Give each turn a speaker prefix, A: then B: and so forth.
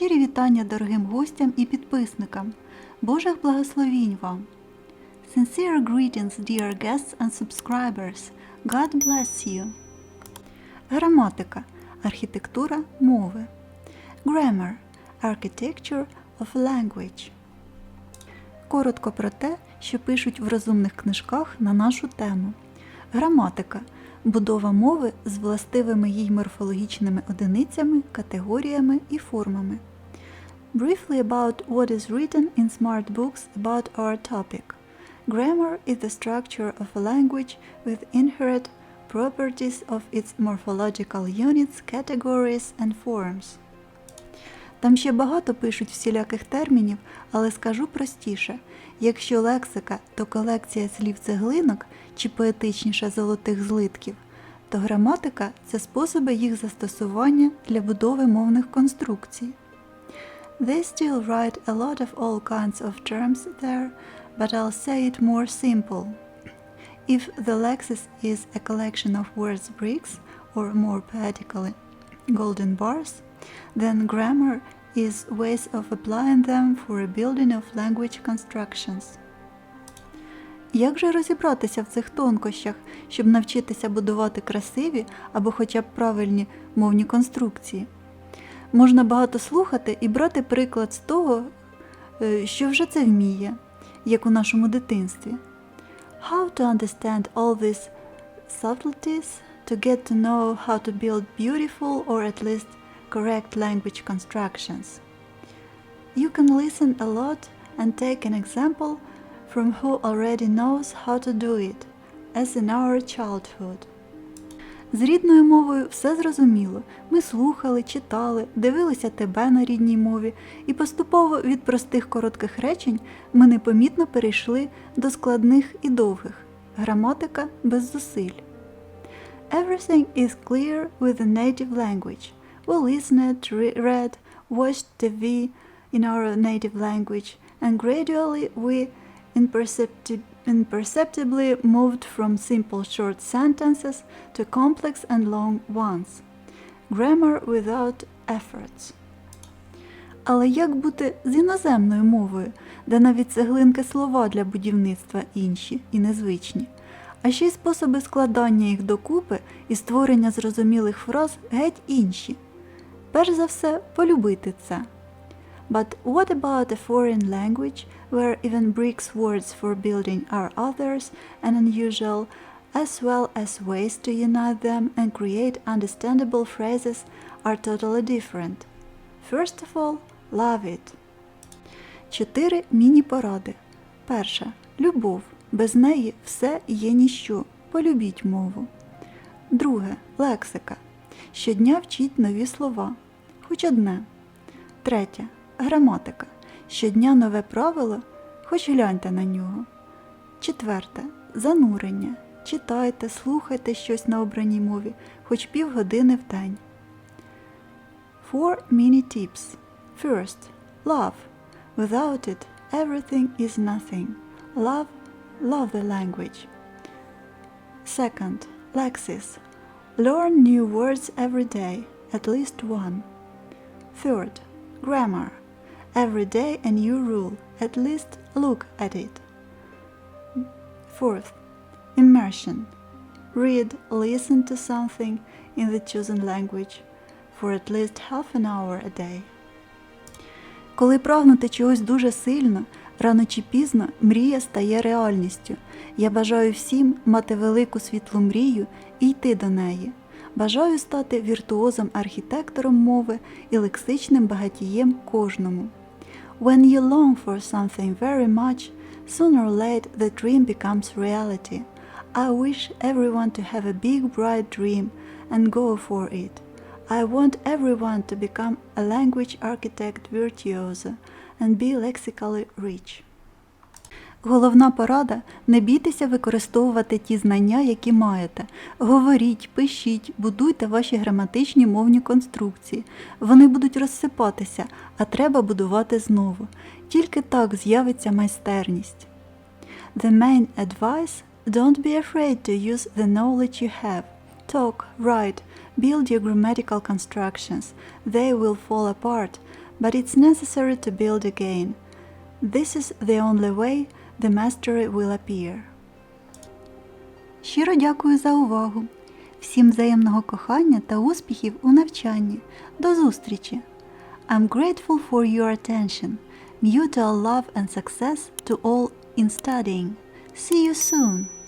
A: Щирі вітання дорогим гостям і підписникам. Божих благословінь вам! Sincere greetings, dear guests and subscribers. God bless you. Граматика архітектура мови. Grammar Architecture of language. Коротко про те, що пишуть в розумних книжках на нашу тему. Граматика будова мови з властивими їй морфологічними одиницями, категоріями і формами. Briefly about what is written in smart books about our topic. Grammar is the structure of a language with inherent properties of its morphological units, categories and forms. Там ще багато пишуть всіляких термінів, але скажу простіше: якщо лексика, то колекція слів цеглинок чи поетичніше золотих злитків, то граматика це способи їх застосування для будови мовних конструкцій. They still write a lot of all kinds of terms there, but I'll say it more simple. If the lexis is a collection of words bricks, or more poetically, golden bars, then grammar is ways of applying them for a building of language constructions. Як же розібратися в цих тонкощах, щоб навчитися будувати красиві або хоча б правильні мовні конструкції? Можна багато слухати і брати приклад з того, е, що вже це вміє, як у нашому дитинстві. How to understand all these subtleties to get to know how to build beautiful or at least correct language constructions. You can listen a lot and take an example from who already knows how to do it, as in our childhood. З рідною мовою все зрозуміло. Ми слухали, читали, дивилися тебе на рідній мові, і поступово від простих коротких речень ми непомітно перейшли до складних і довгих. Граматика без зусиль. Everything is clear with the native language. We listened, read, watched TV in our native language, and gradually we impercepti- imperceptibly moved from simple short sentences to complex and long ones. Grammar without efforts. Але як бути з іноземною мовою, де навіть цеглинки слова для будівництва інші і незвичні, а ще й способи складання їх докупи і створення зрозумілих фраз геть інші. Перш за все, полюбити це. But what about a foreign language where even bricks words for building are others and unusual, as well as ways to unite them and create understandable phrases are totally different? First of all, love it. Чотири міні-поради. Перша. Любов. Без неї все є ніщо. Полюбіть мову. Друге. Лексика. Щодня вчіть нові слова. Хоч одне. Третє. Граматика. Щодня нове правило, хоч гляньте на нього. Четверте. Занурення. Читайте, слухайте щось на обраній мові, хоч півгодини в день. Four mini tips. First, love. Without it, everything is nothing. Love, love the language. Second, Lexis. Learn new words every day, at least one. Third, grammar. Every day a new rule, at least look at it. Fourth, immersion. Read, listen to something in the chosen language for at least half an hour a day. Коли прагнути чогось дуже сильно, рано чи пізно мрія стає реальністю. Я бажаю всім мати велику світлу мрію і йти до неї. Бажаю стати віртуозом-архітектором мови і лексичним багатієм кожному. When you long for something very much, sooner or late the dream becomes reality. I wish everyone to have a big bright dream and go for it. I want everyone to become a language architect virtuoso and be lexically rich. Головна порада не бійтеся використовувати ті знання, які маєте. Говоріть, пишіть, будуйте ваші граматичні мовні конструкції. Вони будуть розсипатися, а треба будувати знову. Тільки так з'явиться майстерність. The main advice don't be afraid to use the knowledge you have. Talk, write, build your grammatical constructions. They will fall apart, but it's necessary to build again. This is the only way the mastery will appear. Щиро дякую за увагу. Всім взаємного кохання та успіхів у навчанні. До зустрічі! I'm grateful for your attention. Mutual love and success to all in studying. See you soon!